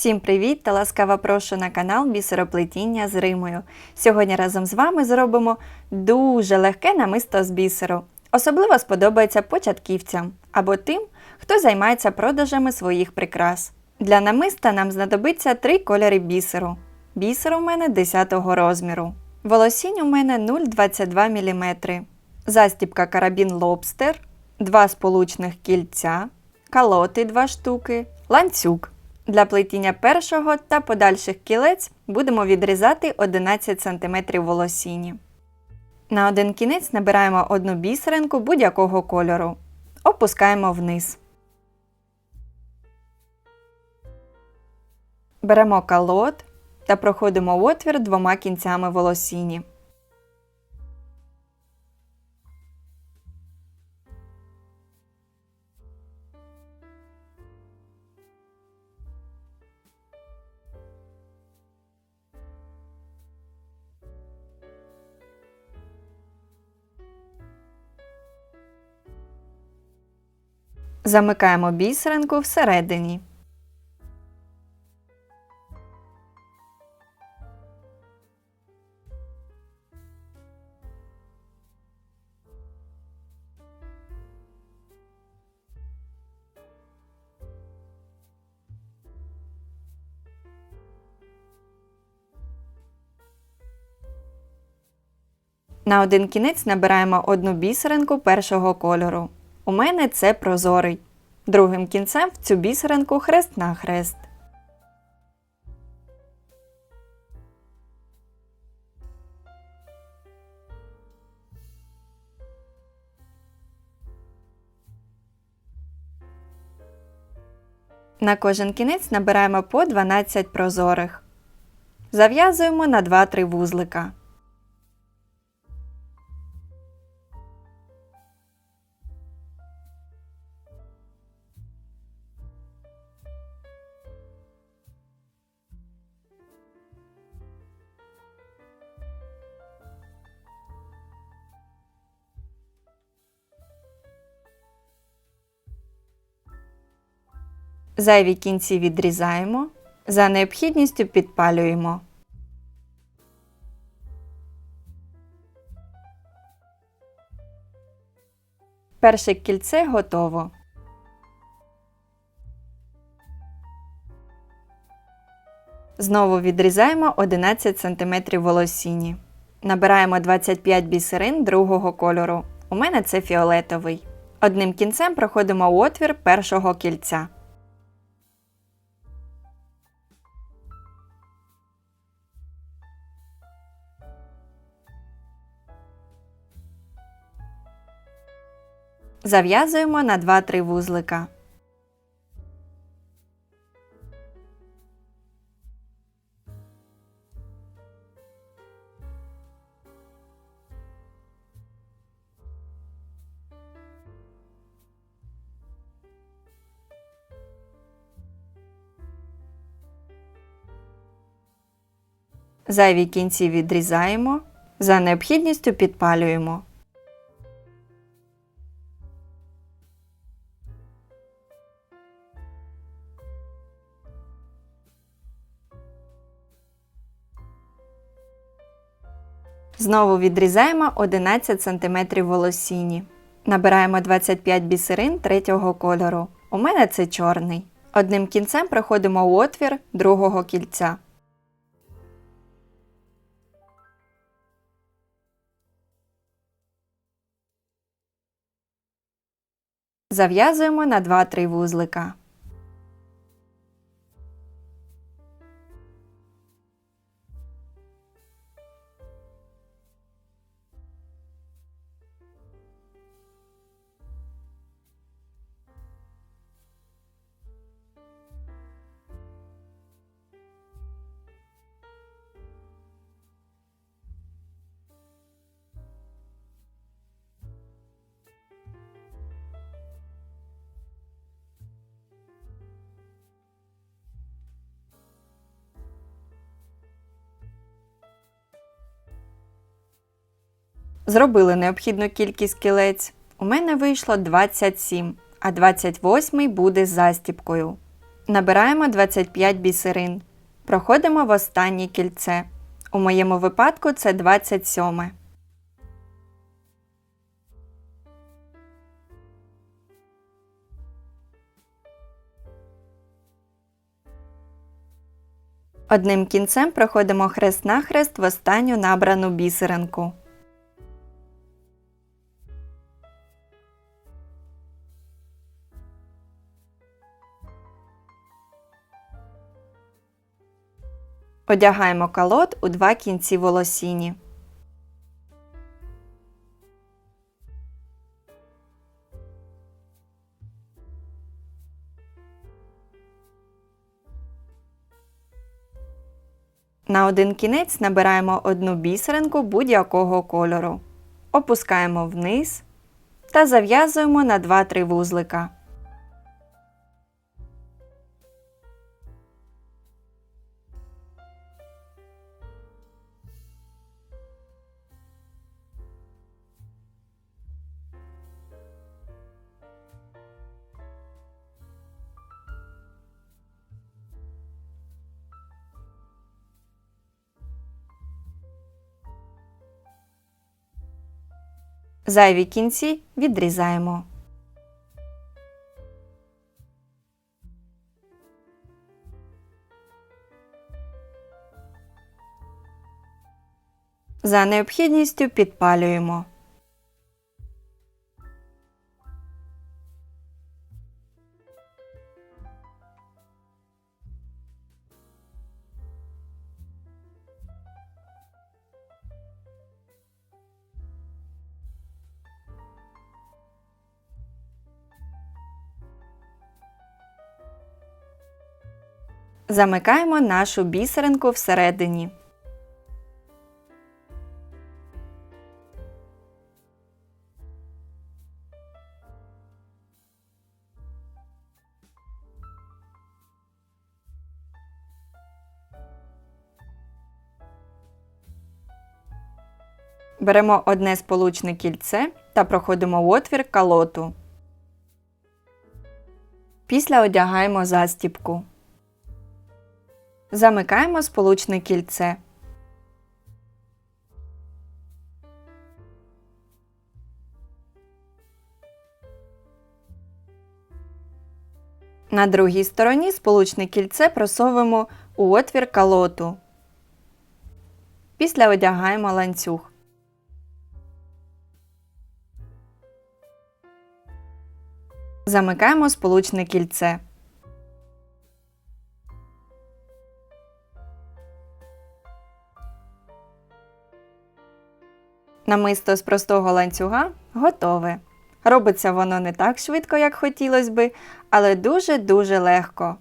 Всім привіт та ласкаво прошу на канал Бісероплетіння з Римою. Сьогодні разом з вами зробимо дуже легке намисто з бісеру. Особливо сподобається початківцям або тим, хто займається продажами своїх прикрас. Для намиста нам знадобиться три кольори бісеру. Бісер у мене 10 розміру. Волосінь у мене 0,22 мм. Застібка карабін лобстер, два сполучних кільця, калоти 2 штуки, ланцюг. Для плетіння першого та подальших кілець будемо відрізати 11 см волосіні. На один кінець набираємо одну бісеринку будь-якого кольору. Опускаємо вниз. Беремо калот та проходимо отвір двома кінцями волосіні. Замикаємо бісеринку всередині. На один кінець набираємо одну бісеринку першого кольору. У мене це прозорий. Другим кінцем в цю бісеринку хрест на хрест. На кожен кінець набираємо по 12 прозорих. Зав'язуємо на 2-3 вузлика. Зайві кінці відрізаємо, за необхідністю підпалюємо. Перше кільце готово. Знову відрізаємо 11 см волосіні. Набираємо 25 бісерин другого кольору. У мене це фіолетовий. Одним кінцем проходимо отвір першого кільця. Зав'язуємо на 2-3 вузлика. Зайві кінці відрізаємо, за необхідністю підпалюємо. Знову відрізаємо 11 см волосіні. Набираємо 25 бісерин третього кольору. У мене це чорний. Одним кінцем проходимо отвір другого кільця. Зав'язуємо на 2-3 вузлика. Зробили необхідну кількість кілець. У мене вийшло 27, а 28 буде застіпкою. Набираємо 25 бісерин. Проходимо в останнє кільце. У моєму випадку це 27. Одним кінцем проходимо хрест-нахрест в останню набрану бісеринку. Одягаємо калот у два кінці волосіні. На один кінець набираємо одну бісеринку будь-якого кольору. Опускаємо вниз та зав'язуємо на 2-3 вузлика. Зайві кінці відрізаємо. За необхідністю підпалюємо. Замикаємо нашу бісеринку всередині. Беремо одне сполучне кільце та проходимо в отвір калоту. Після одягаємо застіпку. Замикаємо сполучне кільце. На другій стороні сполучне кільце просовуємо у отвір калоту. Після одягаємо ланцюг. Замикаємо сполучне кільце. Намисто з простого ланцюга готове. Робиться воно не так швидко, як хотілося би, але дуже-дуже легко.